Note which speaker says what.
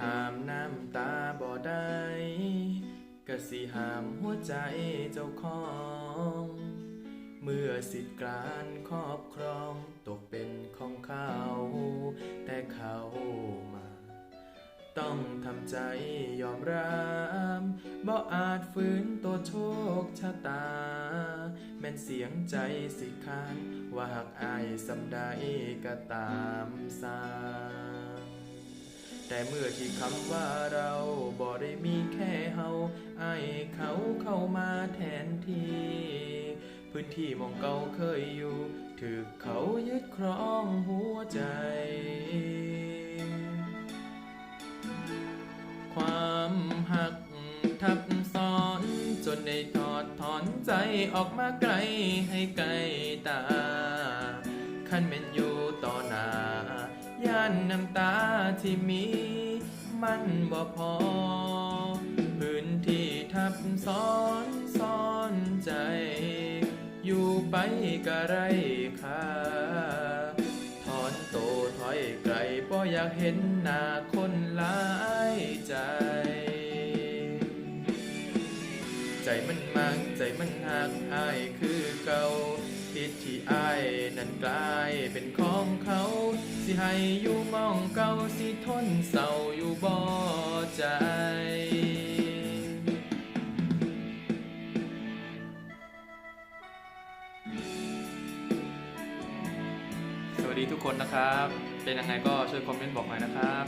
Speaker 1: ห้ามน้ำตาบ่ได้กะสิห้ามหัวใจเจ้าของ เมื่อสิทธิการครอบครองตกเป็นของเขา แต่เขามา ต้องทำใจยอมรับบ่อาจฝืนตัวโชคชะตา แม่นเสียงใจสิคานว่าหากอายสำได้ก็ตามสร้า แต่เมื่อที่คำว่าเราบ่ได้มีแค่เฮาไอเขาเข้ามาแทนที่พื้นที่มองเก่าเคยอยู่ถูกเขายึดครองหัวใจ ความหักทับซ้อน จนได้ถอดถอนใจออกมาไกลให้ไกลตาคันเป็นอยู่ต่อหน้า ย่านน้ำตาที่มี มันบ่พอ พื้นที่ทับซ้อนซ้อนใจ อยู่ไปก็ไรค่าถอนโตถอยไกลบ่อยากเห็นหน้าคนหลายใจ ใจมันมักใจมันหักอายคือเก่าทิศที่อายนั้นกลายเป็นของเขา สิให้อยู่มองเก่าสิทนเศร้าอยู่บ่ใจสวัสดีทุกคนนะครับ เป็นยังไงก็ช่วยคอมเมนต์บอกหน่อยนะครับ